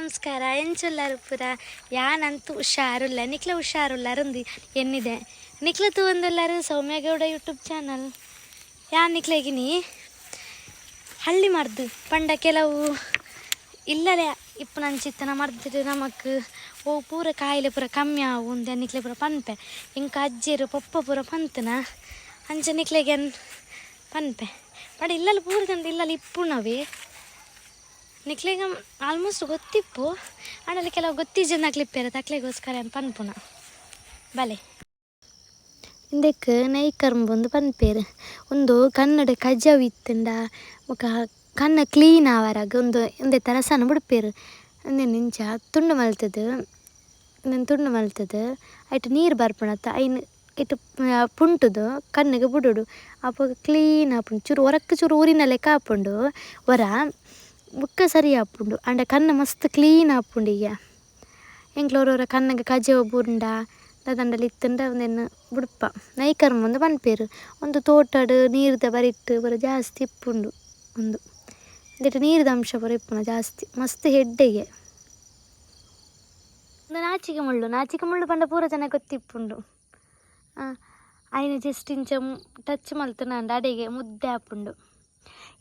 ನಮಸ್ಕಾರ ಎಂಚುಲ್ಲರು ಪುರ? ಯಾನಂತೂ ಹುಷಾರುಲ್ಲ, ನಿಕ್ಲ ಹುಷಾರುಲ್ಲಾರುಂದು ಎನ್ನಿದೆ? ನಿಕ್ಲ ಸೌಮ್ಯ ಸೌಮ್ಯಗೌಡ YouTube channel. ಯಾ ನಿಕ್ಲೆಗಿನಿ ಹಳ್ಳಿ ಮರ್ದು ಪಂಡ ಕೆಲವು. ಇಲ್ಲಲೇ ಇಪ್ಪ ನನ್ನ ಚಿತ್ತನ ಮರ್ದಿಟ್ಟು ನಮಕ್ ಓ, ಪೂರ ಕಾಯಿಲೆ ಪೂರ ಕಮ್ಮಿ ಆವು ನಿಕ್ಲೆ ಪೂರ ಪನ್ಪೆ. ಇಂಕ ಅಜ್ಜಿರು ಪಪ್ಪ ಪೂರ ಪಂತನ? ಅಂಚ ನಿಕ್ಲೆಗೆ ಪನ್ಪೆ. But ಇಲ್ಲಲ್ಲಿ ಪೂರದಂದು ಇಲ್ಲಲ್ಲಿ ಇಪ್ಪುಣವೇ ನಿಕ್ಲೆಗ almost ಗೊತ್ತಿಪ್ಪು. ಆಡಲ್ಲಿ ಕೆಲವು ಗೊತ್ತಿಜ್ಜನ ಕ್ಲಿಪ್ಪೇರು ತಕ್ಲೆಗೋಸ್ಕರ ಪನ್ಪುನ ಬಲೆ. ಇಂದಕ್ಕೆ ನೈಕರ್ಂಬೊಂದು ಪನ್ಪೇರು. ಒಂದು ಕನ್ನಡ ಕಜಾವ್ ಇತ್ತಂಡ ಮುಖ ಕಣ್ಣ ಕ್ಲೀನ್ ಆವರಾಗ ಒಂದು, ಒಂದೇ ಥರ ಸಣ್ಣ ಬಿಡ್ಪೇರು. ಅಂದೆ ನಿಂಚ ತುಂಡು ಮಲ್ತದು. ನಾನು ತುಂಡು ಮಲ್ತದು. ಐಟ್ ನೀರು ಬರ್ಪಣತ್ತ ಐನ್ ಇಟ್ಟು ಪುಂಟುದು. ಕಣ್ಣಿಗೆ ಬಿಡುಡು. ಅಪ್ಪ ಕ್ಲೀನ್ ಆಪುಂಡು ಚೂರು ಹೊರಕ್ಕೆ ಚೂರು ಊರಿನಲ್ಲೇ ಕಾಪುಂಡು. ಹೊರ ಬುಕ್ಕ ಸರಿ ಆಪುಂಡು ಆಂಡ ಕಣ್ಣು ಮಸ್ತ್ ಕ್ಲೀನ್ ಆಪುಂಡು ಈಗ. ಎಂಕ್ಲೋರವರ ಕಣ್ಣಗೆ ಕಜಾವ್ ಬುಂಡ ದಂಡಲ್ಲಿ ಇತ್ತಂಡ ಒಂದೇನು ಬುಡ್ಪ. ನೈಕರ್ ಮುಂದೆ ಬನ್ಪೇರು ಒಂದು ತೋಟಡ್ ನೀರ್ದ ಬರಿಟ್ಟು ಬರ ಜಾಸ್ತಿ ಇಪ್ಪುಂಡು ಒಂದು. ಇಂದಿಟ್ಟು ನೀರಿದ ಅಂಶ ಬರ ಇಪ್ಪುನ ಜಾಸ್ತಿ. ಮಸ್ತ್ ಹೆಡ್ಡೆಗೆ ಒಂದು ನಾಚಿಕೆ ಮುಳ್ಳು. ನಾಚಿಕೆ ಮುಳ್ಳು ಪಂಡ ಪೂರ ಜನ ಗೊತ್ತಿಪ್ಪುಂಡು. ಆಯ್ನ ಜಸ್ಟ್ ಇಂಚ ಟಚ್ ಮಲ್ತುನಂಡ ಅಡೆಗೆ ಮುದ್ದೆ ಹಾಪುಂಡು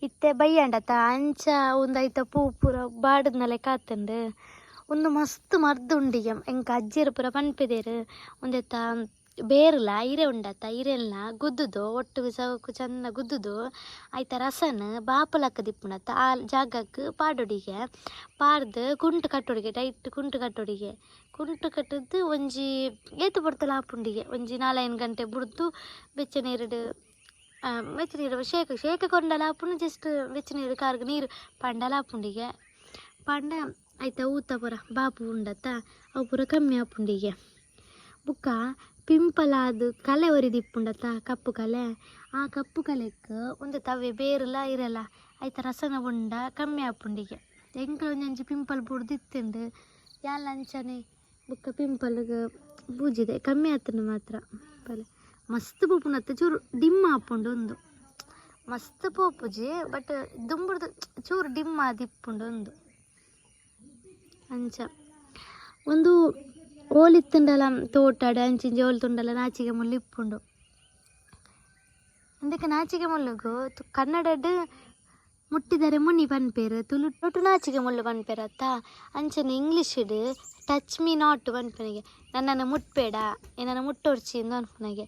ಇತ್ತೆ ಬಯ್ಯಂಡತ ಅಂಚ ಒಂದೈತ ಪೂ ಪೂರ ಬಾಡದ್ನಲೆ ಕಾತಂಡು ಒಂದು ಮಸ್ತ್ ಮರ್ದುಂಡಿಗೆ ಎಂಕ ಅಜ್ಜಿರು ಪೂರ ಪನ್ಪೆದೇರು ಒಂದೆತ್ತ ಬೇರಲ ಇರೆ ಉಂಡತ್ತ ಇರೆಲ್ಲ ಗುದ್ದುದು ಒಟ್ಟು ಸವಕು ಚಂದ ಗುದ್ದುದು ಆಯ್ತ ರಸನ ಬಾಪಲಕ್ಕ ದಿಪ್ಪುಣತ್ತ ಆ ಜಾಗಕ್ಕೆ ಪಾಡೊಡಿಗೆ ಪಾರ್ದು ಕುಂಟು ಕಟ್ಟೊಡಿಗೆ ಟೈಟ್ ಕುಂಟು ಕಟ್ಟೊಡಿಗೆ ಕುಂಟು ಕಟ್ಟದ್ದು ಒಂಜಿ ಏತು ಬಡ್ತಲ ಆಪುಂಡಿಗೆ ಒಂಜಿ ನಾಲ್ಕೈದು ಗಂಟೆ ಬುಡ್ದು ಬೆಚ್ಚ ನೀರುಡು ಕೊಂಡಲ ಆಪುಂಡು ಜಸ್ಟ್ ಬೆಚ್ಚ ನೀರು ಕಾರ್ಗೆ ನೀರು ಪಂಡಲ ಆಪುಂಡಿಗೆ ಪಂಡ ಆಯ್ತಾ, ಊತ ಪೂರ ಬಾಪು ಉಂಡತ್ತ, ಅವು ಪೂರ ಕಮ್ಮಿ ಆಪುಂಡಿಗೆ. ಬುಕ್ಕ ಪಿಂಪಲ್ ಕಲೆ ಕಲೆ ಒರಿದಿಪ್ಪುಂಡತ್ತ, ಕಪ್ಪು ಕಲೆ. ಆ ಕಪ್ಪು ಕಲೆಕ್ ಒಂದು ತವೆ ಬೇರಲ ಇರಲ್ಲ. ಆಯ್ತ, ರಸನ ಉಂಡ ಕಮ್ಮಿ ಆಪುಂಡಿಗೆ. ಎಂಕ್ಲ ಒಂಜಿ ಪಿಂಪಲ್ ಬುಡ್ದಿತ್ತುಂಡು ಯಾಲ ಅಂಚನೆ? ಬುಕ್ಕ ಪಿಂಪಲ್ಗೆ ಬೂಜಿದೆ, ಕಮ್ಮಿ ಆತನು ಮಾತ್ರ. ಪಲೆ ಮಸ್ತ್ ಪೋಪುನತ್ತ ಚೂರು ಡಿಮ್ ಆಪುಂಡು ಉಂದು ಮಸ್ತ್ ಪೋಪುಜಿ ಬಟ್ ದುಂಬುಡ್ದು ಚೂರು ಡಿಮ್ ಆದಿಪ್ಪುಂಡು ಉಂದು ಅಂಚ. ಒಂದು ಓಲಿತ್ತುಂಡಲ ತೋಟಡ ಅಂಚಿಂಜಿ ಓಲ್ತುಂಡಲ ನಾಚಿಗೆ ಮುಳ್ಳು ಇಪ್ಪುಂಡು. ಅಂದಕ್ಕೆ ನಾಚಿಗೆ ಮುಳ್ಳುಗು ಕನ್ನಡಡ್ ಮುಟ್ಟಿದರೆ ಮುನಿ ಪನ್ಪೇರು ತುಳು ಒಟ್ಟು ನಾಚಿಗೆ ಮುಳ್ಳು ಪನ್ಪೇರತ್ತ ಅಂಚನೆ ಇಂಗ್ಲೀಷಡ್ ಟಚ್ ಮೀ ನಾಟ್ ಪನ್ಪನಿಗೆ. ನನ್ನನ್ನು ಮುಟ್ಬೇಡ ಏನನ್ನು ಮುಟ್ಟೋರ್ಚಿ ಎಂದು ಅನ್ಪನಿಗೆ.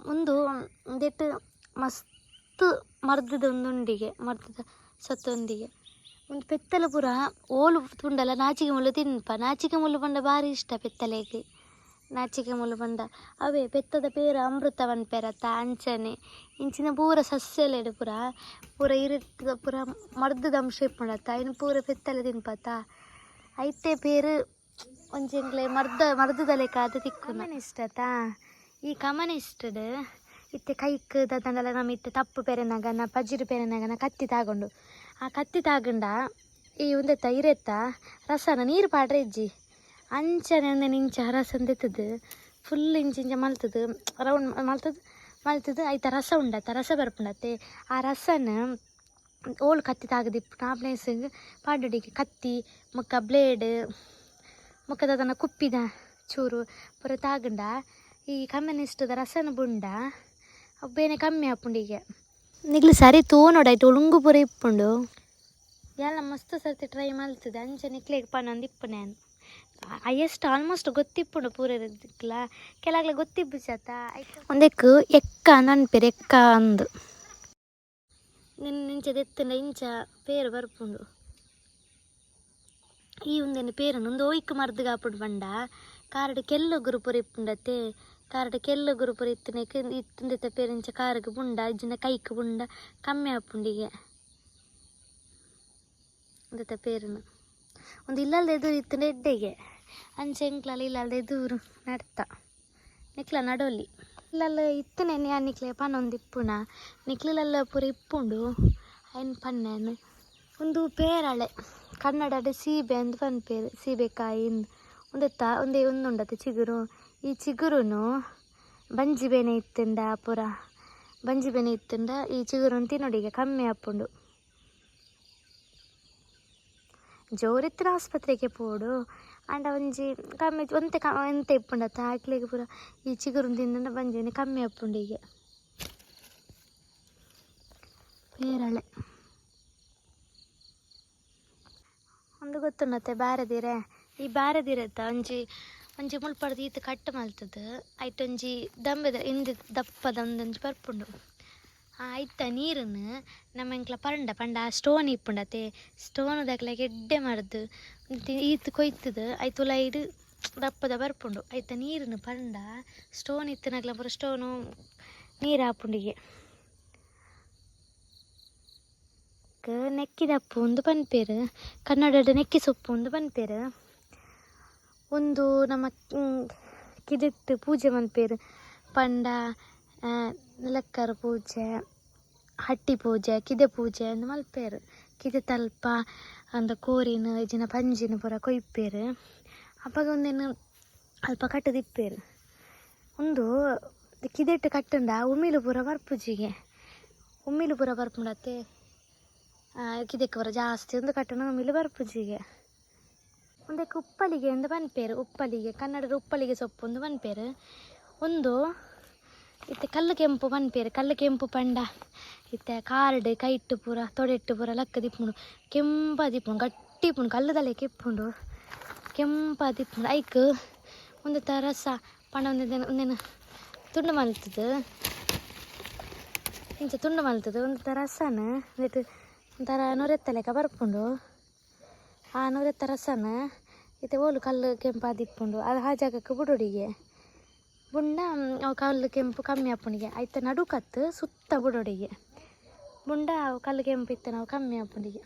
ಒಂದು ಒಂದೆಟ್ಟು ಮಸ್ತ್ ಮರ್ದದ ಒಂದುಂಡಿಗೆ ಮರ್ದದ ಸತ್ತೊಂದಿಗೆ. ಒಂದು ಪೆತ್ತಲ ಪೂರ ಓಲು ತುಂಡಲ ನಾಚಿಕೆ ಮುಳ್ಳು ತಿನ್ಪ. ನಾಚಿಕೆ ಮುಳ್ಳು ಪಂಡ ಭಾರಿ ಇಷ್ಟ ಪೆತ್ತಲೆಗೆ. ನಾಚಿಕೆ ಮುಳ್ಳು ಪಂಡ ಅವೇ ಪೆತ್ತದ ಪೇರ ಅಮೃತ ಪೆರತ ಅಂಚನೆ ಇಂಚಿನ ಪೂರ ಸಸ್ಯಲೆಡು ಪೂರ. ಪೂರ ಇರಿದ ಪೂರ ಮರ್ದದ ಅಂಶ ಇಪ್ಪುಂಡತ್ತ. ಇನ್ನು ಪೂರ ಪೆತ್ತಲೆ ತಿನ್ಪತ್ತ? ಐತೆ ಪೇರು ಒಂಜೆಂಗ್ಲೆ ಮರ್ದ, ಮರ್ದದಲೆ ಕಾದ ತಿಕ್ಕು ತಿಕ್ಕುನ. ಇಷ್ಟತ ಈ ಕಮನ ಇಷ್ಟಡ್ ಇತ್ತೆ ಕೈಕ್ ದಂಡಲ ನಮ್ಮ ಇತ್ತೆ ತಪ್ಪು ಪೆರೆನಗನ ಪಜಿರು ಪೆರೆನಗನ ಕತ್ತಿ ತಾಗೊಂಡು. ಆ ಕತ್ತಿ ತಾಗಂಡ ಈ ಒಂದೆತ್ತ ಇರೆತ್ತ? ರಸನ ನೀರು ಪಾಡ್ರೆ ಇಜ್ಜಿ. ಅಂಚನೆ ಒಂದೆ ಇಂಚ ರಸನ್ ಫುಲ್ ಇಂಚ ಇಂಚ ಮಲ್ತದು. ರೌಂಡ್ ಮಲ್ತದು ಮಲ್ತದು. ಐತ ರಸ ಉಂಡತ್ತ ರಸ ಬರ್ಪುಂಡತ್ತೆ. ಆ ರಸನ ಓಲ್ ಕತ್ತಿ ತಾಗದಿಪ್ಪು ಆ ಪ್ಲೇಸಿಗೆ ಕತ್ತಿ, ಮುಖ ಬ್ಲೇಡ್ ಮುಖದ ಕುಪ್ಪಿದ ಚೂರು ಪೂರ ತಾಗಂಡ. ಈ ಕಮ್ಯುನಿಸ್ಟ್ದ ರಸನ ಬುಂಡ ಬೇನೆ ಕಮ್ಮಿ ಆಪುಂಡಿಗೆ ನಿಗ್ಲು ಸರಿ ತೋನೋಡಾಯ್ತು ಉಳುಂಗು ಪೂರ ಇಪ್ಪುಂಡು. ಎಲ್ಲ ಮಸ್ತ್ ಸರ್ತಿ ಟ್ರೈ ಮಾಡ್ತದೆ ಅಂಚೆ ನಿಕ್ಲೆಗೆ ಪನ್ನೊಂದು ಇಪ್ಪು ನಾನು ಹೈಯೆಸ್ಟ್ ಆಲ್ಮೋಸ್ಟ್ ಗೊತ್ತಿಪ್ಪುಂಡು ಪೂರ ಇರೋದಕ್ಲ ಕೆಲಗ್ಲ ಗೊತ್ತಿಪ್ಪು ಚತ ಒಂದೆಕ್ಕು ಎಕ್ಕ ನನ್ಪೇರು ಎಕ್ಕ ಅಂದು. ನಿನ್ನ ಇಂಚದ ಎತ್ತಿನ ಇಂಚ ಪೇರು ಬರ್ಪುಂಡು. ಈ ಒಂದೇನು ಪೇರನ್ನು ಒಂದು ಓಯ್ಕ ಮರ್ದು ಕಾಪುಡು ಬಂಡ. ಕಾರ್ಡ್ ಕೆಲ್ಲೊಗುರು ಪುರ ಕಾರಡು ಕೆಲ್ಲೊಗುರು ಪುರ ಇತ್ತನೆ ಇತ್ತಂದಿತ್ತ ಪೇರಿಂಚ ಕಾರಿಗೆ ಬುಂಡ ಇಜ್ಜಿನ ಕೈಕ್ ಬುಂಡ ಕಮ್ಮಿ ಆಪುಂಡಿಗೆ ಅಂದಿತ್ತ ಪೇರನು ಒಂದು ಇಲ್ಲಲ್ದ ಎದುರು ಇತ್ತನೆ ಎಡ್ಡೆಗೆ ಅಂಚೆ ಎಂಕ್ಲಲ್ಲ ಇಲ್ಲಲ್ದ ಎದುರು ನಡ್ತ ನಿಕ್ಲ ನಡೋಲಿ ಇಲ್ಲಲ್ಲ ಇತ್ತನೆ ಆ ನಿಕ್ಲೆ ಪನ್ನೊಂದು ಇಪ್ಪುಣ ನಿಕ್ಲೆಲ್ಲ ಪೂರ ಇಪ್ಪುಂಡು ಅಯ್ನ ಪನ್ನೇನು ಒಂದು ಪೇರಳೆ ಕನ್ನಡದ ಸೀಬೆ ಅಂತ ಪನ್ಪೇರು ಸೀಬೆಕಾಯಿ ಒಂದೆತ್ತ ಒಂದೇ ಒಂದುಂಡತ್ತೆ ಚಿಗುರು ಈ ಚಿಗುರುನು ಬಂಜಿ ಬೇನೆ ಇತ್ತಿಂದ ಪೂರ. ಬಂಜಿ ಬೇನೆ ಇತ್ತಿಂದ ಈ ಚಿಗುರು ತಿನ್ನೋಡಿಗೆ ಕಮ್ಮಿ ಆಪುಂಡು ಜೋರಿತ್ತಿನ ಆಸ್ಪತ್ರೆಗೆ ಪೋಡು. ಅಂಡ ಒಂಜಿ ಕಮ್ಮಿ ಒಂತೆ ಕ, ಎಂತ ಇಪ್ಪುಂಡತ್ತ ಆಕ್ಲೆಗ್ ಪೂರ. ಈ ಚಿಗುರು ತಿಂದ ಬಂಜೇನೆ ಕಮ್ಮಿ ಆಪುಂಡು ಈಗ ಪೇರಳೆ. ಒಂದು ಗೊತ್ತುಂಡತ್ತೆ, ಬಾರದಿರೆ. ಈ ಬಾರದಿರತ್ತ ಒಂಜಿ ಒಂಜಿ ಮುಳ್ಪಡ್ದು ಈತ ಕಟ್ ಮಲ್ತದ. ಐಟ್ ಒಂಜಿ ದಂಬೆದ ಹಿಂದೆ ದಪ್ಪದ ಒಂದೊಂಜಿ ಬರ್ಪುಂಡು. ಆ ಐತ ನೀರನ್ನು ನಮ್ಮ ಎಂಕ್ಲ ಪಂಡ ಪಂಡ ಸ್ಟೋನ್ ಇಪ್ಪುಂಡತೆ. ಸ್ಟೋನ್ ದಾಕ್ಲೆ ಎಡ್ಡೆ ಮರದು ಈತ್ ಕೊಯ್ತದ ಐತು ಲೈಡ್ ದಪ್ಪದ ಬರ್ಪುಂಡು. ಐತ ನೀರನ್ನು ಪಂಡ, ಸ್ಟೋನ್ ಇತ್ತನಗ್ಲ ಪೂರ ಸ್ಟೋನು ನೀರು ಹಾಪುಂಡಿಗೆ. ನೆಕ್ಕಿ ದಪ್ಪು ಒಂದು ಪನ್ಪೇರು. ಕನ್ನಡದ ನೆಕ್ಕಿ ಸೊಪ್ಪು ಒಂದು ಪನ್ಪೇರು. ಒಂದು ನಮ್ಮ ಕಿದಿಟ್ಟು ಪೂಜೆ ಮನ್ಪೇರು ಪಂಡ ಲಕ್ಕರ್ ಪೂಜೆ, ಹಟ್ಟಿ ಪೂಜೆ, ಕಿದೆ ಪೂಜೆ ಅಂದ್ ಮಲ್ಪೇರು ಕಿದೆ ತಲ್ಪ ಅಂದ ಕೋರಿನ ಇಜಿನ ಪಂಜಿನ ಪೂರ ಕೊಯ್ಪೇರು. ಅಪ್ಪಾಗ ಒಂದೇನು ಅಲ್ಪ ಕಟ್ಟದಿಪ್ಪೇರು ಒಂದು ಕಿದೆಟ್ಟು ಕಟ್ಟಂಡ ಉಮ್ಮಿಲು ಪೂರ ಬರ್ಪುಜಿಗೆ. ಉಮ್ಮಿಲು ಪೂರ ಬರ್ಪುಂಡತ್ತೆ ಕಿದೆಕ್ಕೆ ಪೂರ ಜಾಸ್ತಿ ಒಂದು ಕಟ್ಟಣ ಉಮ್ಮಿಲು ಬರ್ಪುಜಿಗೆ. ಒಂದಕ್ಕೆ ಉಪ್ಪಲಿಗೆ ಒಂದು ಬನ್ಪೇರು, ಉಪ್ಪಲಿಗೆ, ಕನ್ನಡದ ಉಪ್ಪಲಿಗೆ ಸೊಪ್ಪು ಒಂದು ಬನ್ಪೇರು. ಒಂದು ಇತ್ತೆ ಕಲ್ಲು ಕೆಂಪು ಬನ್ಪೇರು, ಕಲ್ಲು ಕೆಂಪು ಪಂಡ, ಇತ್ತೆ ಕಾರ್ಡ್, ಕೈಟ್ಟು ಪೂರ, ತೊಡೆಟ್ಟು ಪೂರ, ಲಕ್ಕ ದಿಪ್ಪುಂಡು, ಕೆಂಪ ದಿಪ್ಪುಂಡು, ಗಟ್ಟಿ ಪುಂಡು ಕಲ್ಲುದಲ್ಲೇ ಕೆಪ್ಪುಂಡು, ಕೆಂಪ ದಿಪ್ಪುಂಡು. ಐಕ್ ಒಂದು ತ ರಸ, ಪಂಡ ಒಂದೇನು ಒಂದೇನು ತುಂಡು ಮಲ್ತದು. ಇಂಚ ತುಂಡು ಮಲ್ತದು. ಒಂದು ತ ರಸನ ಒಂಥರ ನೊರೆತ್ತಲೆಕ ಬರ್ಪುಂಡು. ಆ ತರಸನ? ರಸನ ಇತ್ತೆ ಓಲು ಕಲ್ಲು ಕೆಂಪು ಆದಿಪ್ಪುಂಡು ಅದು ಆ ಜಾಗಕ್ಕೆ ಬುಡೋಡಿಗೆ ಬುಂಡ ಅವು ಕಲ್ಲು ಕೆಂಪು ಕಮ್ಮಿ ಆಪುಂಡಿಗೆ ಆಯ್ತ ನಡುಕತ್ತು ಸುತ್ತ ಬುಡೋಡಿಗೆ ಬುಂಡ ಅವು ಕಲ್ಲು ಕೆಂಪು ಇತ್ತು ನಾವು ಕಮ್ಮಿ ಆಪುಂಡಿಗೆ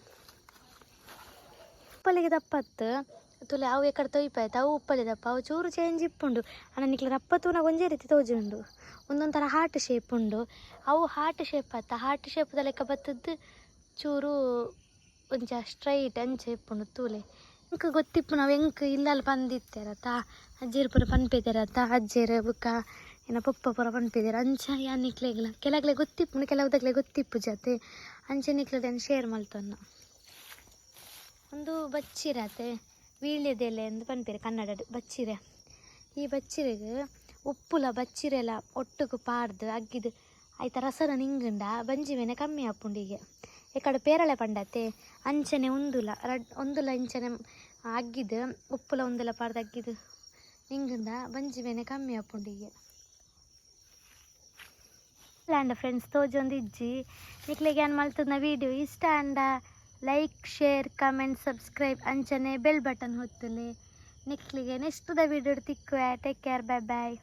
ಉಪ್ಪಲಿಗೆ ದಪ್ಪತ್ತು. ತುಲೆ ಅವು ಎಕಡೆ ತೊಯ್ಪಾಯ್ತು, ಅವು ಉಪ್ಪಲಿ ದಪ್ಪ. ಅವು ಚೂರು ಚೇಂಜ್ ಇಪ್ಪುಂಡು. ಅಣ್ಣ ನಿಕ್ಲ ದಪ್ಪ ತೂನ ಒಂದೇ ರೀತಿ ತೋಜುಂಡು. ಒಂದೊಂದು ಥರ ಹಾರ್ಟ್ ಶೇಪ್ ಉಂಡು. ಅವು ಹಾರ್ಟ್ ಶೇಪ್ ಆತ ಹಾರ್ಟ್ ಶೇಪ್ದ ಲೆಕ್ಕ ಬತ್ತದ್ದು ಚೂರು ಸ್ಟ್ರೈಟ್ ಅಂಚೆ ಇಪ್ಪುಂಡು ತೂಲೆ. ಎಂಕ್ ಗೊತ್ತಿಪ್ಪು ನಾವು ಎಂಕ್ ಇಲ್ಲಲ್ಲಿ ಪಂದಿತ್ತೇರತ್ತ ಅಜ್ಜಿರು ಪೂರ ಪನ್ಪೇದೇರತ್ತ ಅಜ್ಜೆರ್ ಬುಕ್ಕ ಏನ ಪಪ್ಪ ಪೂರ ಪನ್ಪೇದೇರ ಅಂಚ ಯಾ ನಿಕ್ಲೆಗ್ಲ ಕೆಲಗ್ಲೆ ಗೊತ್ತಿಪ್ಪುಂಡು ಕೆಲವುದಾಗ್ಲೆ ಗೊತ್ತಿಪ್ಪು ಜಾತೆ. ಅಂಚೆ ನಿಕ್ಲದ ಶೇರ್ ಮಾಡ್ತಾನ ಒಂದು ಬಚ್ಚಿರತೆ, ವೀಳ್ಯದೆಲೆ ಎಂದು ಪನ್ಪೇರೆ ಕನ್ನಡಡು ಬಚ್ಚಿರೆ. ಈ ಬಚ್ಚಿರೆಗ್ ಉಪ್ಪುಲ ಬಚ್ಚಿರೆಲ ಒಟ್ಟಿಗೆ ಪಾಡ್ದು, ಅಗ್ಗಿದು ಐತ ರಸನ ನಿಂಗುಂಡ ಮೇನೆ ಕಮ್ಮಿ ಆಪುಂಡಿಗೆ ಎಕಡೆ ಪೇರಳೆ ಪಂಡತೆ, ಅಂಚನೆ ಉಂದುಲ ರಡ್, ಒಂದುಲ ಇಂಚನೆ ಅಗ್ಗಿದ್, ಉಪ್ಪುಲ ಒಂದುಲ ಪಾಡ್ದು ಹಿಂಗಿಂದ ಬಂಜಿ ಬಂಜಿವೆನೆ ಕಮ್ಮಿ ಆಪುಂಡಿಗೆ ಲ್ಯಾಂಡ ಫ್ರೆಂಡ್ಸ್ ತೋಜೊಂದು ಇಜ್ಜಿ. ನಿಕ್ಲಿಗೆ ಏನು ಮಲ್ತದ ವಿಡಿಯೋ ಇಷ್ಟ ಅಂಡ ಲೈಕ್ ಶೇರ್ ಕಮೆಂಟ್ ಸಬ್ಸ್ಕ್ರೈಬ್ ಅಂಚನೆ ಬೆಲ್ ಬಟನ್ ಹೊತ್ತಲೆ. ನಿಕ್ಲಿಗೆ ದ video ತಿಕ್ಕುವೆ. Take care bye bye